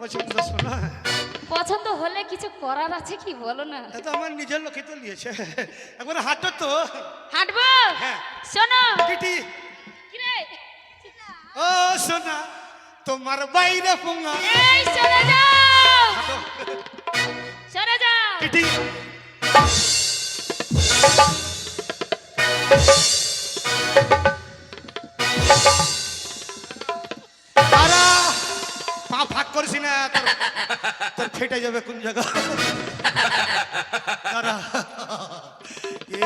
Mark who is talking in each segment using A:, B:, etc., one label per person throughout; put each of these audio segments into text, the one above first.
A: পছন্দ শোনা।
B: পছন্দ হলে কিছু করার আছে কি? বলো না।
A: তো আমার নিজের লোকে তো নিয়েছে। একবার হাঁটো তো।
B: হাঁটবো?
A: হ্যাঁ।
B: শোনো। কিরে?
A: ও সোনা তোমার বাইরে পুঙ্গা।
B: এই সরে যাও। সরে যাও।
A: কিটি করিস না তোর তোর ফেটে যাবে কোন জায়গা।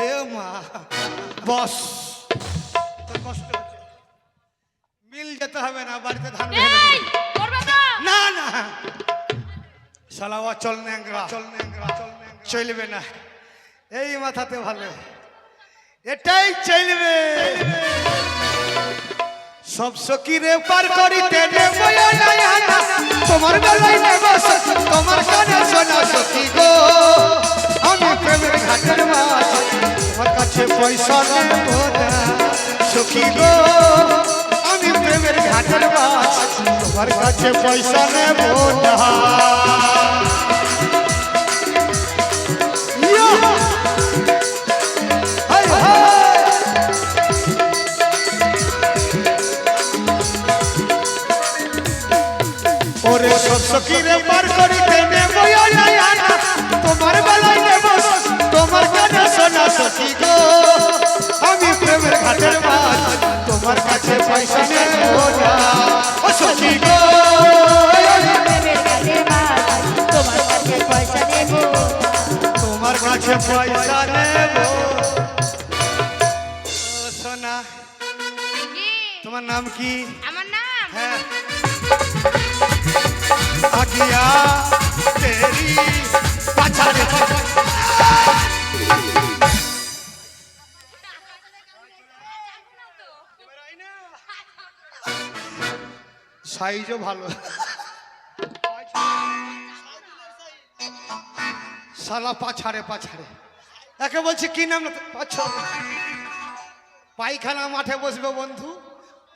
A: এ মা। বস। তোর কষ্ট মিল যেতে হবে না বাড়িতে ধান না না। সালাওয়া চল ন্যাংরা। চল ন্যাংরা চল চলবে না। এই মাথাতে ভালো। এটাই চলবে। সব সকিরে পার করিতে তোমার বেলায় নেব তোমার কানে শোনা সখী গো। আমি প্রেমের ঘাটের মাছ তোমার কাছে পয়সা নেব না সখী গো। আমি প্রেমের ঘাটের মাছ তোমার কাছে পয়সা নেব না। ইয়া! ওরে সখীরে পার করিতে নেব তোমার বেলায় নেব তোমার কানে শোনা সখী গো। আমি প্রেমের ঘাটের মাছ তোমার কাছে পয়সা নেব না। ও সখী গো।
B: কাছে তোমার কাছে পয়সা নেব।
A: কাছে সোনা তোমার নাম কি?
B: আমার
A: आगिया तेरी पछाड़े সাইজও ভালো সালা পাছাড়ে পাছাড়ে একে বলছি কি নাম পাছাড়ে পায়খানা মাঠে বসবে বন্ধু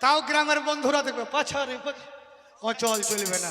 A: তাও গ্রামের বন্ধুরা দেখবে পাছাড়ে পাছ- অচল চলবে না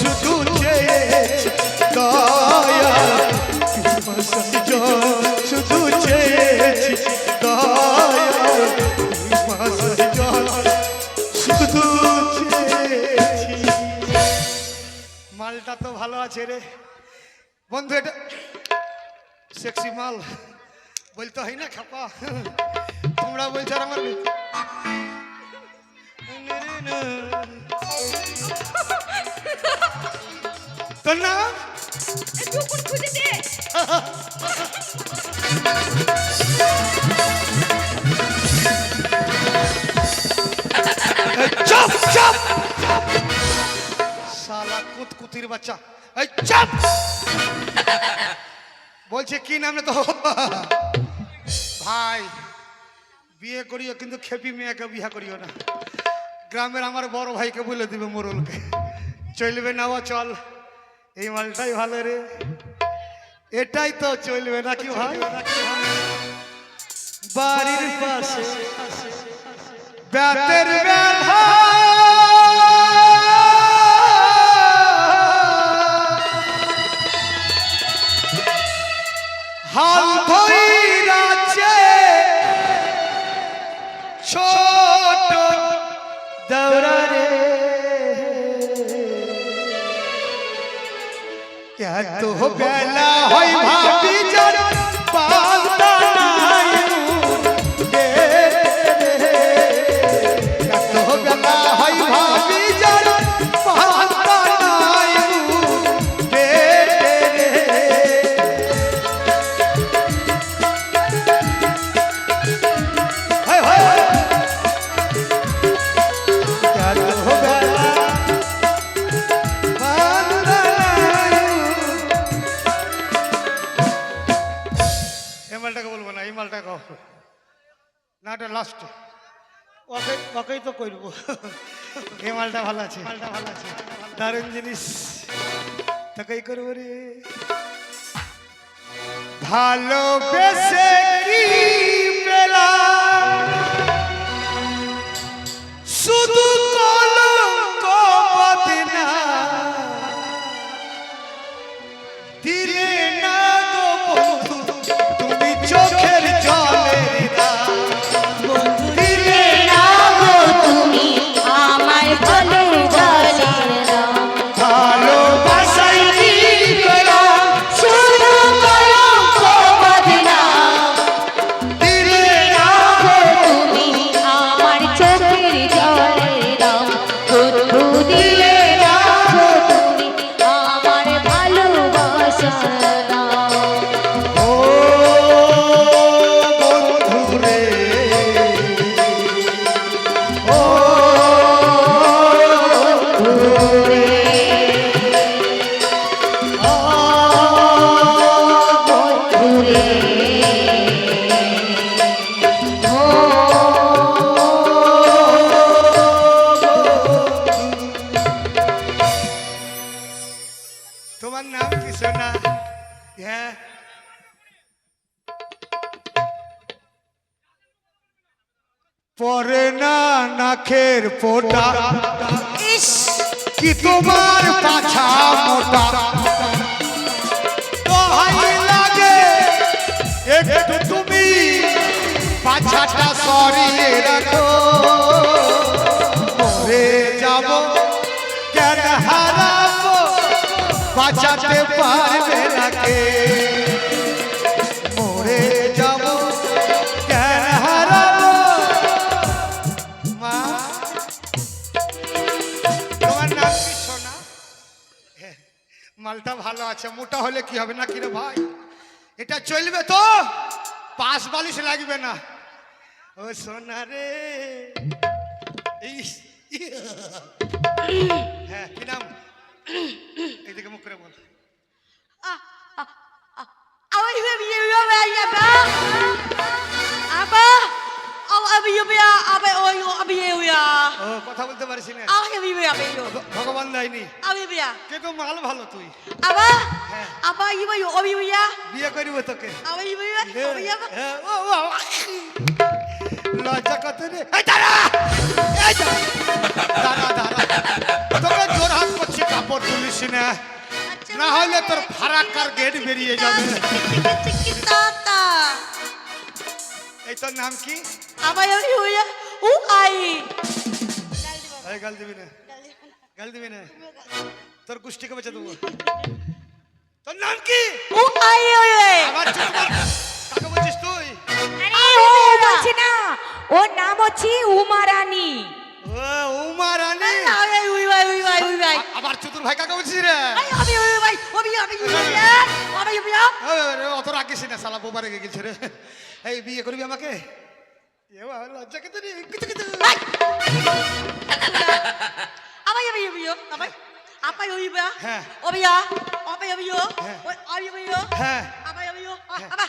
A: শুধু চেয়েছে দয়া শুধু চেয়েছি দয়া শুধু মালটা তো ভালো আছে রে। বন্ধু এটা সেক্সি মাল। বলতে হয় না খাপা। তোমরা বলছো আমার তোর কুতকুতির বাচ্চা। এই বলছে, কি নামে তো? ভাই, বিয়ে করিও, কিন্তু খেপি মেয়েকে বিয়ে করিও না। গ্রামের আমার বড় ভাইকে বলে দিবে মোরলকে। চলবে না ও চল, এই মালটাই ভালো রে। এটাই তো চলবে নাকি ভাই? বাড়ির পাশে। ব্যাতের বেলা বেলা হয় ভাবি তো করব। এই মালটা ভালো আছে। মালটা ভালো আছে দারুণ জিনিস। তোকেই করব রে। ভালোবেসে কি নাখের ফোটা।
B: ইস!
A: কি তোমার পাছা মোটা? দোহাই লাগে একটু তুমি পাছাটা সরিয়ে রাখো। মালটা ভালো আছে, মোটা হলে কি হবে না কিরে ভাই? এটা চলবে তো পাশ বালিশ লাগবে না। ও সোনা রে। হ্যাঁ কি নাম? কথা বলতে পারিস না
B: ya ibu.
A: ভ- ভগবান দেয়নি
B: Apa ibu ya?
A: কে তো মাল ভালো তুই
B: Apa?
A: হ্যাঁ।
B: Apa ibu ibu ibu ibu
A: বিয়ে করিব তোকে
B: ibu? Apa ya?
A: হ্যাঁ, ও, ও, ও। লজ্জা কত রে এই দাঁড়া এই দাঁড়া দাঁড়া তোকে জোর হাত করছি কাপড় তুলিস না না হলে তোর ফারাক্কার গেট বেরিয়ে যাবে. এই তোর নাম কি
B: Apa ibu ibu ya? Oh ai.
A: গাল দিবি না গাল দিবি না তোর কুষ্টিকে বেঁচে দেবো তোর নাম কি
B: Oh.
A: আবার চুপ কর। কাকে বলছিস তুই
C: ও বলছি না ওর নাম হচ্ছে উমা রানী
A: ও উমা রানী. আ- আবার চতুর ভাই কাকে বলছিস রে এই, এই, অত রাখিস না সালা বোবা রেগে গেছে রে এই বিয়ে করবি আমাকে
B: ibu? Apa? Apa ibu ibu ya?
A: হ্যাঁ
B: ibu?
A: Heh.
B: Apa ibu ibu?
A: হ্যাঁ? Heh.
B: Apa?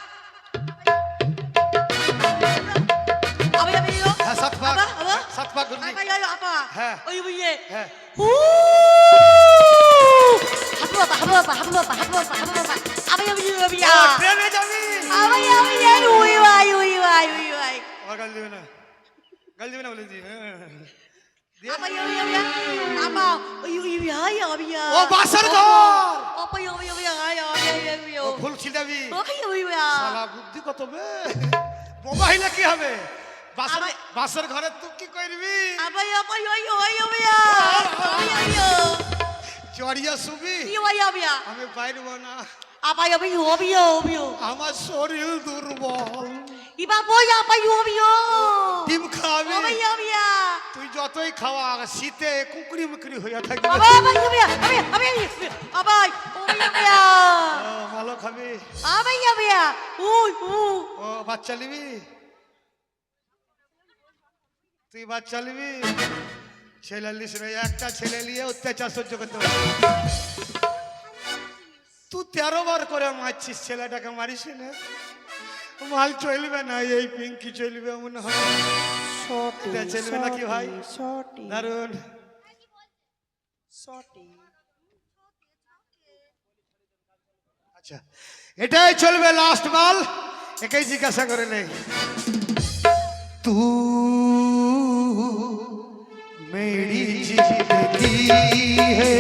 B: Apa ya ibu?
A: হ্যাঁ সাত পাক? সাত পাক? Heh.
B: Oh ibu ye.
A: হ্যাঁ
B: Uh. Habu apa? Habu apa? Habu apa? Habu apa? Habu apa? Apa ya ibu ibu ya?
A: ও, ট্রেনে যাবি
B: Apa ya ibu ya? Ui wai ui wai ui wai.
A: আমার গাল দিবে না গাল দিবে না বলে দি দিয়ে
B: Apa ya ibu ya? Apa? Oh ibu ibu ya ya ibu ya.
A: ও বাসর ঘর. ও ফুল ছিটাবি? শালা বুদ্ধি কত বে বোবা হইলে কি হবে বাসর বাসর ঘরে তুই কি করবি
B: ya ya. Apa ya ya?
A: চড়িয়া
B: ya.
A: আমি পারব না
B: apa ya apa ya?
A: আমার শরীর দুর্বল
B: Apa
A: ডিম খাবি? তুই যতই খাওয়া শীতে কুকুরি মুকুরি হইয়া থাকবি। ভালো খাবি. ও বাচ্চা নিবি? তুই বাচ্চা নিবি? ছেলে লিস রে একটা ছেলে নিয়ে অত্যাচার সহ্য করতে তুই তেরো বার করে মারছিস ছেলেটাকে মারিস না? মাল চলবে না এই পিঙ্কি চলবে মনে হয়। এটা চলবে নাকি ভাই? দারুণ আচ্ছা এটাই চলবে লাস্ট মাল একাই জিজ্ঞাসা করে নেই। তু মেরি
C: জিন্দগি
A: হে।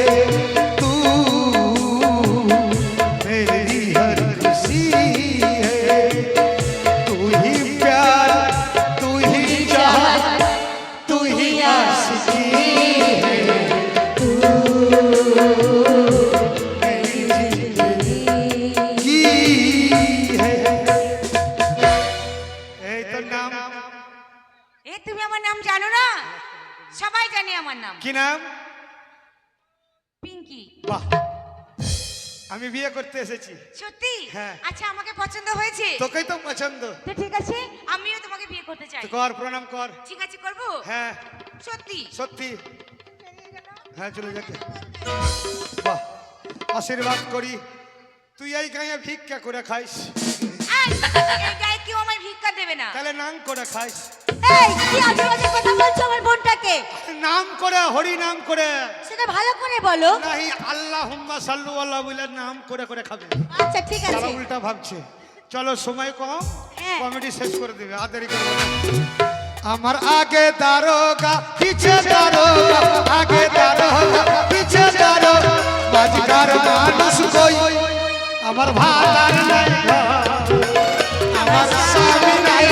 A: আমি বিয়ে করতে এসেছি।
C: সত্যি?
A: হ্যাঁ।
C: আচ্ছা আমাকে পছন্দ হয়েছে?
A: তোকেই তো পছন্দ।
C: তো ঠিক আছে আমিও তোমাকে বিয়ে করতে চাই।
A: কর প্রণাম কর।
C: ঠিক আছে করব?
A: হ্যাঁ।
C: সত্যি?
A: সত্যি। হ্যাঁ চলে যাকে বাহ আশীর্বাদ করি। তুই এই গায়ে ভিক্ষা করে খাইস।
C: এই, এই গায়ে কেউ আমায় ভিক্ষা দেবে না।
A: তাহলে নাম করে খাইস।
B: এই কি কথা বলছো আমার বোনটাকে?
A: নাম করে হরি নাম করে।
B: তো ভালো করে বলো।
A: নাহি আল্লাহুম্মা সাল্লু আল্লাহ বলে নাম করে করে খাবে।
B: আচ্ছা ঠিক আছে।
A: তারা উল্টা ভাবছে। চলো সময় কম
B: হ্যাঁ।
A: কমেডি শেষ করে দেবে আর আমার আগে দারোগা পিছে দারোগা আগে দারোগা পিছে দারোগা বাজকার মানুষ কই? আমার ভাতার নাই আমার স্বামী নাই